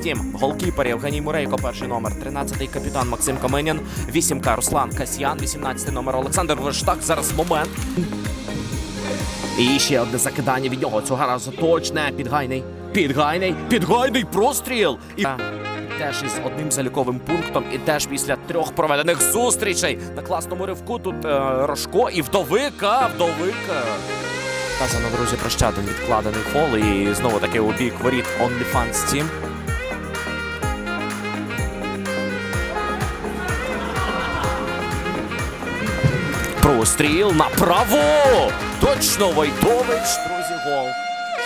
Стім, голкіпер Євгеній Мурейко, перший номер, 13-й капітан Максим Каменін, 8К Руслан Касьян, 18-й номер Олександр Верштак. Зараз момент. І ще одне закидання від нього. Цього разу точне. Підгайний. Підгайний. Підгайний простріл. І теж із одним заліковим пунктом, і теж після трьох проведених зустрічей на класному ривку тут е, Рожко і вдовика. Вдовика. Казано, друзі, про ще один відкладений фол. І знову таки у бік воріт OnlyFans Team. Простріл направо! Точно Войтович, друзі, гол.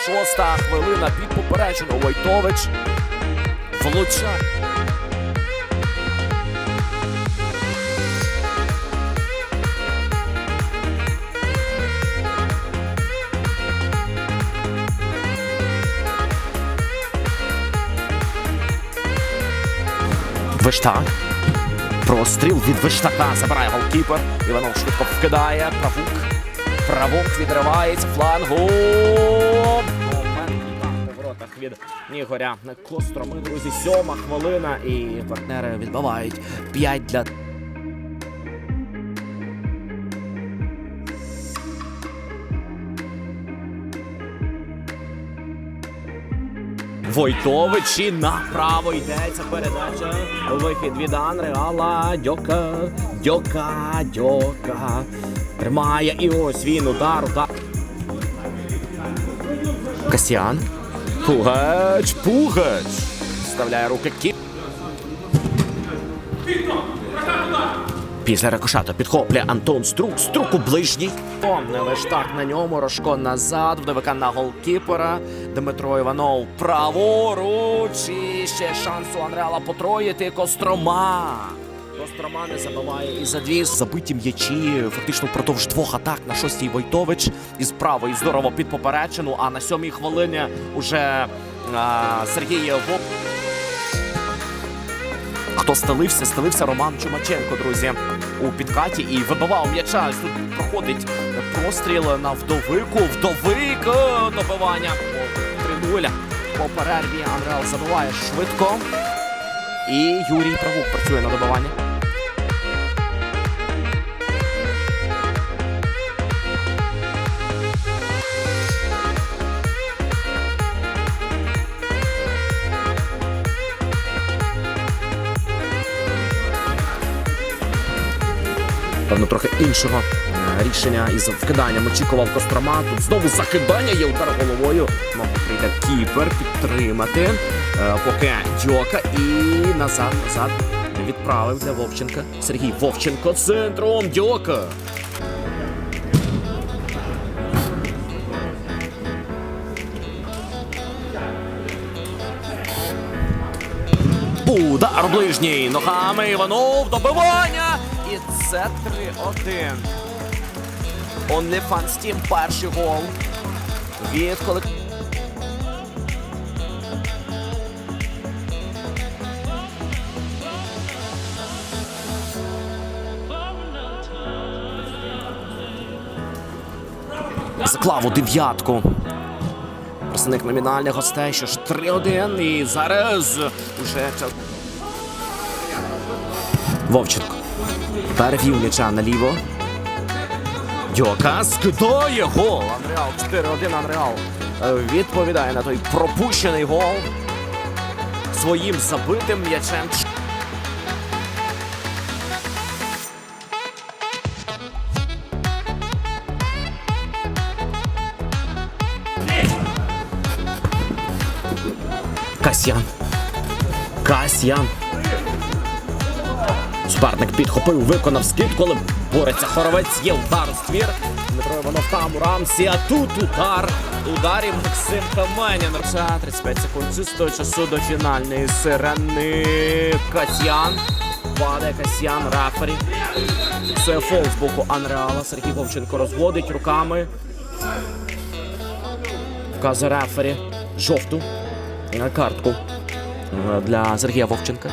Шоста хвилина під попереджено. Войтович влучає. Виштак. Простріл від Виштака забирає голкіпер. Іванов швидко вкидає. Правук. Правук відривається флангу. Момент воротах від Ігоря Костроми. Друзі, сьома хвилина. І партнери відбивають 5 для. Войтович і направо йдеться передача. Вихід від Анреала. Дьока, дьока, дьока. Тримає і ось він удар, удар. Касіан. Пугач, Пугач. Вставляє руки Кі. Після рикошету підхоплює Антон Струк. Струк у ближній. Не лиш так на ньому. Рожко назад. Вдовика на голкіпера. Дмитро Іванов праворуч. І ще шанс у Анреала потроїти. Кострома. Кострома не забиває і за дві забиті м'ячі. Фактично впродовж двох атак на шостій Войтович. Із правої здорово під поперечину. А на сьомій хвилині уже а, Сергій Воп. Хто стелився, стелився Роман Чумаченко, друзі, у підкаті і вибивав м'яча. Тут проходить простріл на вдовику. Вдовик е, добивання. 3-0. По перерві Анреал забиває швидко. І Юрій Правук працює на добиванні. Певно, трохи іншого е, рішення із вкиданням очікував Кострома. Тут знову закидання є удар головою. Мабуть, прийде кіпер підтримати. Е, Поки Дьока і назад, назад відправив для Вовченка. Сергій Вовченко центром Дьока. Удар ближній ногами Іванов добивання. І це 3-1. OnlyFans Team перший гол. Від колективу. Заклав у дев'ятку. Представник номінальних гостей, що ж 3-1. І зараз уже. Вовченко. Перевів м'яча наліво. Дьока скидає гол. Анреал 4-1 Анреал. е, Відповідає на той пропущений гол. Своїм забитим м'ячем. Касьян. Касьян. Суперник підхопив, виконав скид, коли бореться хоровець, є удар у ствір. Дмитро Іванов там у рамсі, а тут удар. Ударів Максим Каменін. Це 35 секунд чистого часу до фінальної сирени. Касьян. Падає Касьян, рефері. Це фол з боку Анреала. Сергій Вовченко розводить руками. Вказує рефері. Жовту. Картку е, для Сергія Вовченка.